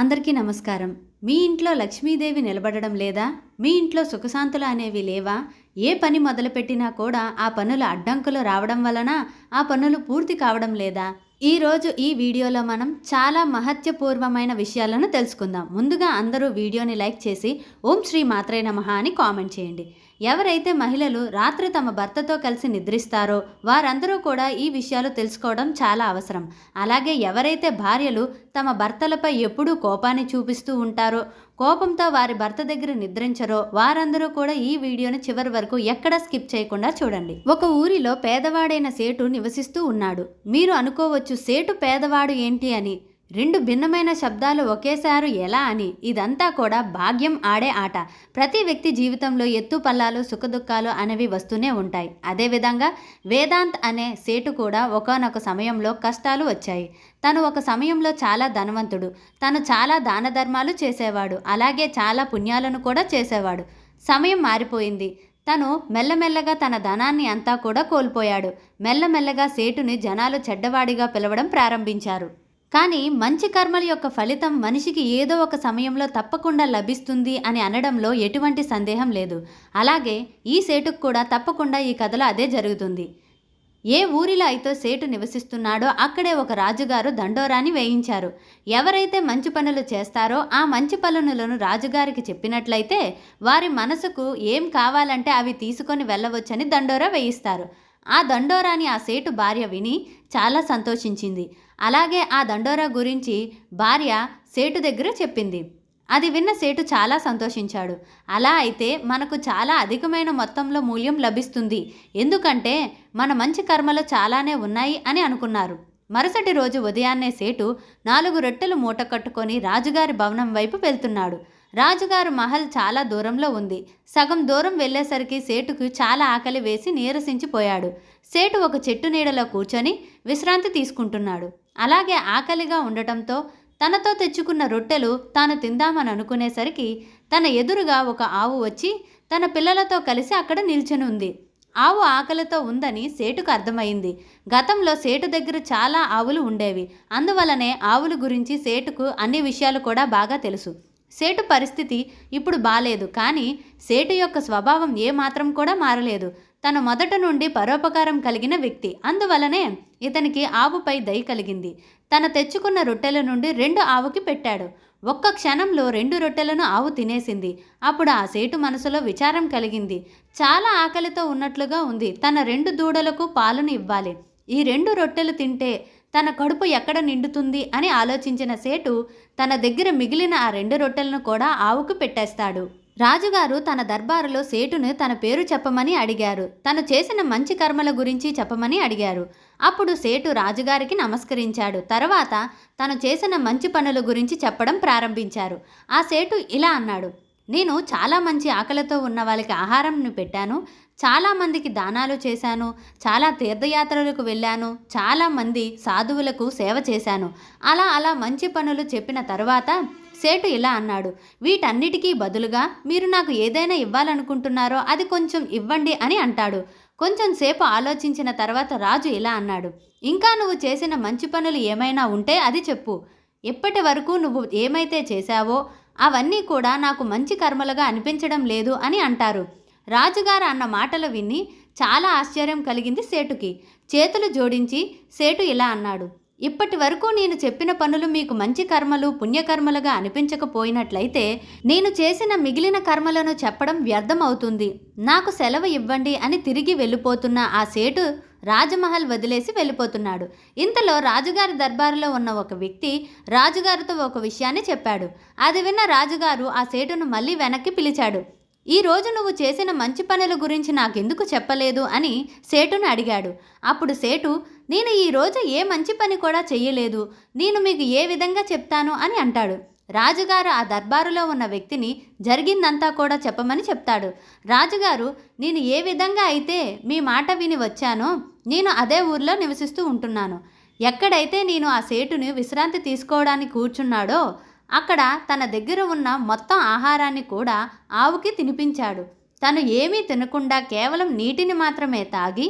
అందరికీ నమస్కారం. మీ ఇంట్లో లక్ష్మీదేవి నిలబడడం లేదా? మీ ఇంట్లో సుఖశాంతులు అనేవి లేవా? ఏ పని మొదలుపెట్టినా కూడా ఆ పనులు అడ్డంకులు రావడం వలన ఆ పనులు పూర్తి కావడం లేదా? ఈరోజు ఈ వీడియోలో మనం చాలా మహత్యపూర్వమైన విషయాలను తెలుసుకుందాం. ముందుగా అందరూ వీడియోని లైక్ చేసి ఓం శ్రీ మాత్రే నమః అని కామెంట్ చేయండి. ఎవరైతే మహిళలు రాత్రి తమ భర్తతో కలిసి నిద్రిస్తారో వారందరూ కూడా ఈ విషయాలు తెలుసుకోవడం చాలా అవసరం. అలాగే ఎవరైతే భార్యలు తమ భర్తలపై ఎప్పుడూ కోపాన్ని చూపిస్తూ ఉంటారో కోపంతో వారి భర్త దగ్గర నిద్రించరో వారందరూ కూడా ఈ వీడియోను చివరి వరకు ఎక్కడ స్కిప్ చేయకుండా చూడండి. ఒక ఊరిలో పేదవాడైన సేటు నివసిస్తూ ఉన్నాడు. మీరు అనుకోవచ్చు సేటు పేదవాడు ఏంటి అని రెండు భిన్నమైన శబ్దాలు ఒకేసారి ఎలా అని? ఇదంతా కూడా భాగ్యం ఆడే ఆట. ప్రతి వ్యక్తి జీవితంలో ఎత్తు పల్లాలు సుఖదుఖాలు అనేవి వస్తూనే ఉంటాయి. అదేవిధంగా వేదాంత్ అనే సేటు కూడా ఒకనొక సమయంలో కష్టాలు వచ్చాయి. తను ఒక సమయంలో చాలా ధనవంతుడు. తను చాలా దాన ధర్మాలు చేసేవాడు. అలాగే చాలా పుణ్యాలను కూడా చేసేవాడు. సమయం మారిపోయింది. తను మెల్లమెల్లగా తన ధనాన్ని అంతా కూడా కోల్పోయాడు. మెల్లమెల్లగా సేటుని జనాలు చెడ్డవాడిగా పిలవడం ప్రారంభించారు. కానీ మంచి కర్మల యొక్క ఫలితం మనిషికి ఏదో ఒక సమయంలో తప్పకుండా లభిస్తుంది అని అనడంలో ఎటువంటి సందేహం లేదు. అలాగే ఈ సేటుకు కూడా తప్పకుండా ఈ కథలో అదే జరుగుతుంది. ఏ ఊరిలో అయితే సేటు నివసిస్తున్నాడో అక్కడే ఒక రాజుగారు దండోరాని వేయించారు. ఎవరైతే మంచి పనులు చేస్తారో ఆ మంచి పనులను రాజుగారికి చెప్పినట్లయితే వారి మనసుకు ఏం కావాలంటే అవి తీసుకొని వెళ్ళవచ్చని దండోరా వేయిస్తారు. ఆ దండోరాని ఆ సేటు భార్య విని చాలా సంతోషించింది. అలాగే ఆ దండోరా గురించి భార్య సేటు దగ్గర చెప్పింది. అది విన్న సేటు చాలా సంతోషించాడు. అలా అయితే మనకు చాలా అధికమైన మొత్తంలో మూల్యం లభిస్తుంది. ఎందుకంటే మన మంచి కర్మలు చాలానే ఉన్నాయి అని అనుకున్నారు. మరుసటి రోజు ఉదయాన్నే సేటు నాలుగు రొట్టెలు మూట కట్టుకొని రాజుగారి భవనం వైపు వెళ్తున్నాడు. రాజుగారు మహల్ చాలా దూరంలో ఉంది. సగం దూరం వెళ్ళేసరికి సేటుకు చాలా ఆకలి వేసి నీరసించిపోయాడు. సేటు ఒక చెట్టు నీడలో కూర్చొని విశ్రాంతి తీసుకుంటున్నాడు. అలాగే ఆకలిగా ఉండటంతో తనతో తెచ్చుకున్న రొట్టెలు తాను తిందామని అనుకునేసరికి తన ఎదురుగా ఒక ఆవు వచ్చి తన పిల్లలతో కలిసి అక్కడ నిల్చొని ఉంది ఆవు ఆకలితో ఉందని సేటుకు అర్థమైంది. గతంలో సేటు దగ్గర చాలా ఆవులు ఉండేవి. అందువలనే ఆవుల గురించి సేటుకు అన్ని విషయాలు కూడా బాగా తెలుసు. సేటు పరిస్థితి ఇప్పుడు బాలేదు కానీ సేటు యొక్క స్వభావం ఏమాత్రం కూడా మారలేదు. తను మొదట నుండి పరోపకారం కలిగిన వ్యక్తి. అందువలనే ఇతనికి ఆవుపై దయ కలిగింది. తన తెచ్చుకున్న రొట్టెల నుండి రెండు ఆవుకి పెట్టాడు. ఒక్క క్షణంలో రెండు రొట్టెలను ఆవు తినేసింది. అప్పుడు ఆ సేటు మనసులో విచారం కలిగింది. చాలా ఆకలితో ఉన్నట్లుగా ఉంది. తన రెండు దూడలకు పాలను ఇవ్వాలి. ఈ రెండు రొట్టెలు తింటే తన కడుపు ఎక్కడ నిండుతుంది అని ఆలోచించిన సేటు తన దగ్గర మిగిలిన ఆ రెండు రొట్టెలను కూడా ఆవుకు పెట్టేస్తాడు. రాజుగారు తన దర్బారులో సేటును తన పేరు చెప్పమని అడిగారు. తను చేసిన మంచి కర్మల గురించి చెప్పమని అడిగారు. అప్పుడు సేటు రాజుగారికి నమస్కరించాడు. తర్వాత తను చేసిన మంచి పనుల గురించి చెప్పడం ప్రారంభించారు. ఆ సేటు ఇలా అన్నాడు. నేను చాలా మంచి ఆకలితో ఉన్న వాళ్ళకి ఆహారంను పెట్టాను. చాలామందికి దానాలు చేశాను చాలా తీర్థయాత్రలకు వెళ్ళాను చాలామంది సాధువులకు సేవ చేశాను. అలా అలా మంచి పనులు చెప్పిన తర్వాత సేటు ఇలా అన్నాడు వీటన్నిటికీ బదులుగా మీరు నాకు ఏదైనా ఇవ్వాలనుకుంటున్నారో అది కొంచెం ఇవ్వండి అని అంటాడు. కొంచెం సేపు ఆలోచించిన తర్వాత రాజు ఇలా అన్నాడు ఇంకా నువ్వు చేసిన మంచి పనులు ఏమైనా ఉంటే అది చెప్పు. ఎప్పటి వరకు నువ్వు ఏమైతే చేశావో అవన్నీ కూడా నాకు మంచి కర్మలుగా అనిపించడం లేదు అని అంటారు. రాజుగారు అన్న మాటలు విని చాలా ఆశ్చర్యం కలిగింది సేటుకి. చేతులు జోడించి సేటు ఇలా అన్నాడు ఇప్పటి వరకు నేను చెప్పిన పనులు మీకు మంచి కర్మలు పుణ్యకర్మలుగా అనిపించకపోయినట్లయితే నేను చేసిన మిగిలిన కర్మలను చెప్పడం వ్యర్థం అవుతుంది నాకు సెలవు ఇవ్వండి అని తిరిగి వెళ్ళిపోతున్న ఆ సేటు రాజమహల్ వదిలేసి వెళ్ళిపోతున్నాడు. ఇంతలో రాజుగారి దర్బారులో ఉన్న ఒక వ్యక్తి రాజుగారితో ఒక విషయాన్ని చెప్పాడు. అది విన్న రాజుగారు ఆ సేటును మళ్ళీ వెనక్కి పిలిచాడు. ఈ రోజు నువ్వు చేసిన మంచి పనుల గురించి నాకెందుకు చెప్పలేదు అని సేటును అడిగాడు. అప్పుడు సేటు నేను ఈ రోజు ఏ మంచి పని కూడా చెయ్యలేదు. నేను మీకు ఏ విధంగా చెప్తాను అని అంటాడు. రాజుగారు ఆ దర్బారులో ఉన్న వ్యక్తిని జరిగిందంతా కూడా చెప్పమని చెప్తాడు. రాజుగారు నేను ఏ విధంగా అయితే మీ మాట విని వచ్చానో నేను అదే ఊర్లో నివసిస్తూ ఉంటున్నాను. ఎక్కడైతే నేను ఆ సేటుని విశ్రాంతి తీసుకోవడానికి కూర్చున్నాడో అక్కడ తన దగ్గర ఉన్న మొత్తం ఆహారాన్ని కూడా ఆవుకి తినిపించాడు. తను ఏమీ తినకుండా కేవలం నీటిని మాత్రమే తాగి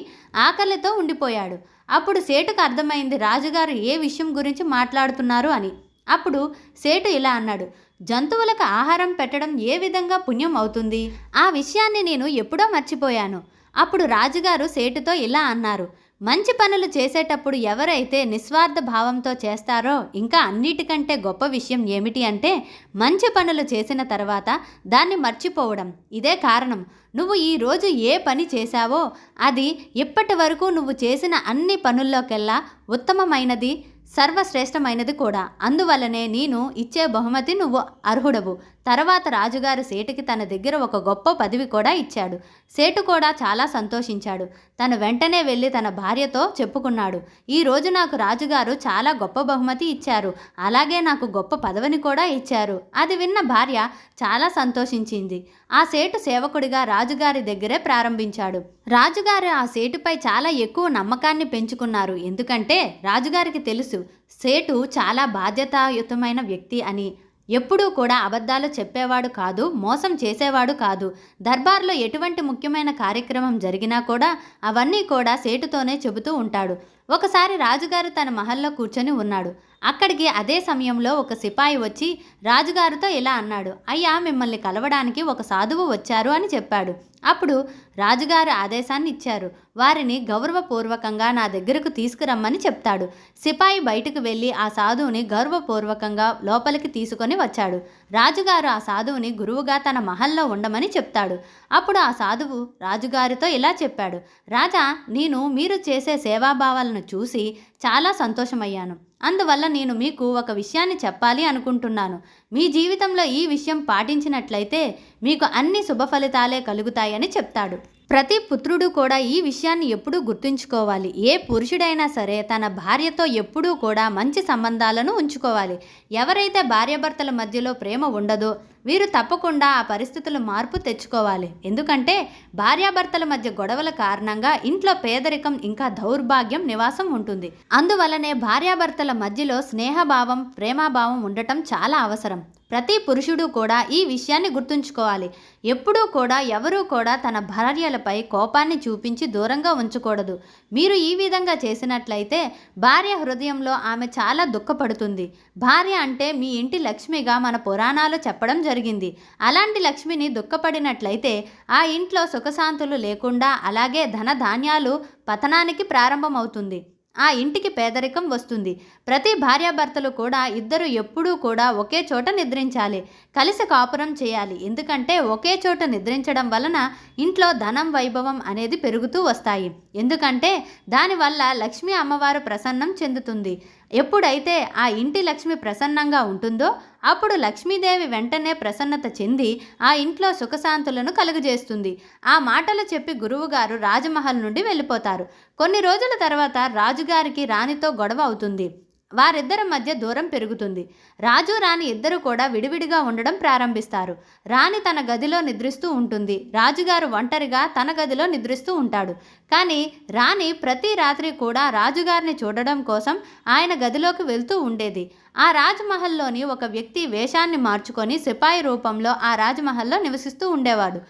ఆకలితో ఉండిపోయాడు. అప్పుడు సేటుకు అర్థమైంది రాజుగారు ఏ విషయం గురించి మాట్లాడుతున్నారు అని. అప్పుడు సేటు ఇలా అన్నాడు జంతువులకు ఆహారం పెట్టడం ఏ విధంగా పుణ్యం అవుతుంది? ఆ విషయాన్ని నేను ఎప్పుడో మర్చిపోయాను అప్పుడు రాజుగారు సేటుతో ఇలా అన్నారు మంచి పనులు చేసేటప్పుడు ఎవరైతే నిస్వార్థ భావంతో చేస్తారో ఇంకా అన్నిటికంటే గొప్ప విషయం ఏమిటి అంటే మంచి పనులు చేసిన తర్వాత దాన్ని మర్చిపోవడం. ఇదే కారణం. నువ్వు ఈ రోజు ఏ పని చేశావో అది ఇప్పటి వరకు నువ్వు చేసిన అన్ని పనుల్లోకెల్లా ఉత్తమమైనది సర్వశ్రేష్టమైనది కూడా. అందువల్లనే నేను ఇచ్చే బహుమతి నువ్వు అర్హుడవు. తర్వాత రాజుగారు సేటుకి తన దగ్గర ఒక గొప్ప పదవి కూడా ఇచ్చాడు. సేటు కూడా చాలా సంతోషించాడు. తను వెంటనే వెళ్ళి తన భార్యతో చెప్పుకున్నాడు. ఈ రోజు నాకు రాజుగారు చాలా గొప్ప బహుమతి ఇచ్చారు. అలాగే నాకు గొప్ప పదవిని కూడా ఇచ్చారు. అది విన్న భార్య చాలా సంతోషించింది. ఆ సేటు సేవకుడిగా రాజుగారి దగ్గరే ప్రారంభించాడు. రాజుగారు ఆ సేటుపై చాలా ఎక్కువ నమ్మకాన్ని పెంచుకున్నారు. ఎందుకంటే రాజుగారికి తెలుసు సేటు చాలా బాధ్యతాయుతమైన వ్యక్తి అని. ఎప్పుడూ కూడా అబద్ధాలు చెప్పేవాడు కాదు మోసం చేసేవాడు కాదు. దర్బార్లో ఎటువంటి ముఖ్యమైన కార్యక్రమం జరిగినా కూడా అవన్నీ కూడా సేటుతోనే చెబుతూ ఉంటాడు. ఒకసారి రాజుగారు తన మహల్లో కూర్చొని ఉన్నాడు. అక్కడికి అదే సమయంలో ఒక సిపాయి వచ్చి రాజుగారితో ఇలా అన్నాడు. అయ్యా మిమ్మల్ని కలవడానికి ఒక సాధువు వచ్చారు అని చెప్పాడు. అప్పుడు రాజుగారు ఆదేశాన్ని ఇచ్చారు. వారిని గౌరవపూర్వకంగా నా దగ్గరకు తీసుకురమ్మని చెప్తాడు. సిపాయి బయటకు వెళ్ళి ఆ సాధువుని గౌరవపూర్వకంగా లోపలికి తీసుకొని వచ్చాడు. రాజుగారు ఆ సాధువుని గురువుగా తన మహల్లో ఉండమని చెప్తాడు. అప్పుడు ఆ సాధువు రాజుగారితో ఇలా చెప్పాడు. రాజా నేను మీరు చేసే సేవాభావాలను చూసి చాలా సంతోషమయ్యాను. అందువల్ల నేను మీకు ఒక విషయాన్ని చెప్పాలి అనుకుంటున్నాను. మీ జీవితంలో ఈ విషయం పాటించినట్లయితే మీకు అన్ని శుభ ఫలితాలే కలుగుతాయని చెప్తాడు. ప్రతి పుత్రుడు కూడా ఈ విషయాన్ని ఎప్పుడూ గుర్తుంచుకోవాలి. ఏ పురుషుడైనా సరే తన భార్యతో ఎప్పుడూ కూడా మంచి సంబంధాలను ఉంచుకోవాలి. ఎవరైతే భార్యాభర్తల మధ్యలో ప్రేమ ఉండదో వీరు తప్పకుండా ఆ పరిస్థితులు మార్పు తెచ్చుకోవాలి. ఎందుకంటే భార్యాభర్తల మధ్య గొడవల కారణంగా ఇంట్లో పేదరికం ఇంకా దౌర్భాగ్యం నివాసం ఉంటుంది. అందువలనే భార్యాభర్తల మధ్యలో స్నేహభావం ప్రేమాభావం ఉండటం చాలా అవసరం. ప్రతి పురుషుడు కూడా ఈ విషయాన్ని గుర్తుంచుకోవాలి. ఎప్పుడూ కూడా ఎవరూ కూడా తన భార్యలపై కోపాన్ని చూపించి దూరంగా ఉంచకూడదు. మీరు ఈ విధంగా చేసినట్లయితే భార్య హృదయంలో ఆమె చాలా దుఃఖపడుతుంది. భార్య అంటే మీ ఇంటి లక్ష్మిగా మన పురాణాలు చెప్పడం జరిగింది. అలాంటి లక్ష్మిని దుఃఖపడినట్లయితే ఆ ఇంట్లో సుఖశాంతులు లేకుండా అలాగే ధన ధాన్యాలు పతనానికి ప్రారంభమవుతుంది. ఆ ఇంటికి పేదరికం వస్తుంది. ప్రతి భార్యాభర్తలు కూడా ఇద్దరు ఎప్పుడూ కూడా ఒకే చోట నిద్రించాలి. కలిసి కాపురం చేయాలి. ఎందుకంటే ఒకే చోట నిద్రించడం వలన ఇంట్లో ధనం వైభవం అనేది పెరుగుతూ వస్తాయి. ఎందుకంటే దానివల్ల లక్ష్మీ అమ్మవారు ప్రసన్నం చెందుతుంది. ఎప్పుడైతే ఆ ఇంటి లక్ష్మి ప్రసన్నంగా ఉంటుందో అప్పుడు లక్ష్మీదేవి వెంటనే ప్రసన్నత చెంది ఆ ఇంట్లో సుఖశాంతులను కలుగజేస్తుంది. ఆ మాటలు చెప్పి గురువుగారు రాజమహల్ నుండి వెళ్ళిపోతారు. కొన్ని రోజుల తర్వాత రాజుగారికి రాణితో గొడవ అవుతుంది. వారిద్దరి మధ్య దూరం పెరుగుతుంది. రాజు రాణి ఇద్దరు కూడా విడివిడిగా ఉండడం ప్రారంభిస్తారు. రాణి తన గదిలో నిద్రిస్తూ ఉంటుంది. రాజుగారు ఒంటరిగా తన గదిలో నిద్రిస్తూ ఉంటాడు. కానీ రాణి ప్రతి రాత్రి కూడా రాజుగారిని చూడడం కోసం ఆయన గదిలోకి వెళ్తూ ఉండేది. ఆ రాజ్మహల్లోని ఒక వ్యక్తి వేషాన్ని మార్చుకొని సిపాయి రూపంలో ఆ రాజ్మహల్లో నివసిస్తూ ఉండేవాడు.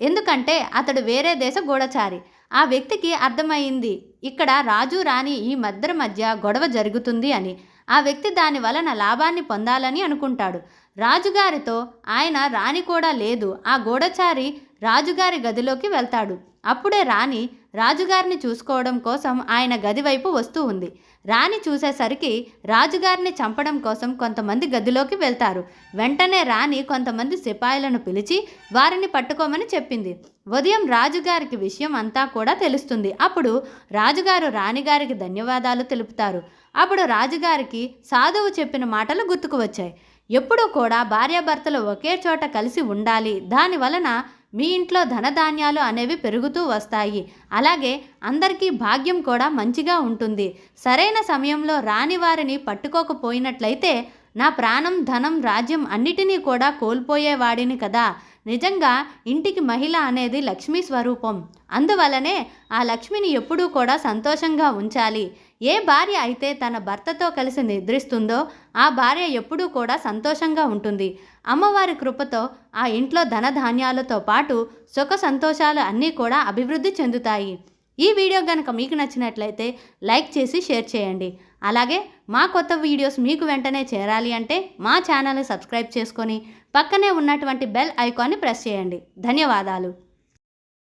ఎందుకంటే అతడు వేరే దేశ గూఢచారి. ఆ వ్యక్తికి అర్థమైంది ఇక్కడ రాజు రాణి ఈ మద్దరి మధ్య గొడవ జరుగుతుంది అని. ఆ వ్యక్తి దాని వలన లాభాన్ని పొందాలని అనుకుంటాడు. రాజుగారితో ఆయన రాణి కూడా లేదు. ఆ గూఢచారి రాజుగారి గదిలోకి వెళ్తాడు. అప్పుడే రాణి రాజుగారిని చూసుకోవడం కోసం ఆయన గది వైపు వస్తూ ఉంది. రాణి చూసేసరికి రాజుగారిని చంపడం కోసం కొంతమంది గదిలోకి వెళ్తారు. వెంటనే రాణి కొంతమంది సిపాయిలను పిలిచి వారిని పట్టుకోమని చెప్పింది. ఉదయం రాజుగారికి విషయం అంతా కూడా తెలుస్తుంది. అప్పుడు రాజుగారు రాణిగారికి ధన్యవాదాలు తెలుపుతారు. అప్పుడు రాజుగారికి సాధువు చెప్పిన మాటలు గుర్తుకు వచ్చాయి. ఎప్పుడూ కూడా భార్యాభర్తలు ఒకే చోట కలిసి ఉండాలి. దాని వలన మీ ఇంట్లో ధనధాన్యాలు అనేవి పెరుగుతూ వస్తాయి. అలాగే అందరికీ భాగ్యం కూడా మంచిగా ఉంటుంది. సరైన సమయంలో రాని వారిని పట్టుకోకపోయినట్లయితే నా ప్రాణం ధనం రాజ్యం అన్నిటినీ కూడా కోల్పోయేవాడిని కదా. నిజంగా ఇంటికి మహిళ అనేది లక్ష్మీ స్వరూపం. అందువలనే ఆ లక్ష్మిని ఎప్పుడూ కూడా సంతోషంగా ఉంచాలి. ఏ భార్య అయితే తన భర్తతో కలిసి నిద్రిస్తుందో ఆ భార్య ఎప్పుడూ కూడా సంతోషంగా ఉంటుంది. అమ్మవారి కృపతో ఆ ఇంట్లో ధనధాన్యాలతో పాటు సుఖ సంతోషాలు అన్నీ కూడా అభివృద్ధి చెందుతాయి. ఈ వీడియో కనుక మీకు నచ్చినట్లయితే లైక్ చేసి షేర్ చేయండి. అలాగే మా కొత్త వీడియోస్ మీకు వెంటనే చేరాలి అంటే మా ఛానల్ని సబ్స్క్రైబ్ చేసుకొని పక్కనే ఉన్నటువంటి బెల్ ఐకాన్ని ప్రెస్ చేయండి. ధన్యవాదాలు.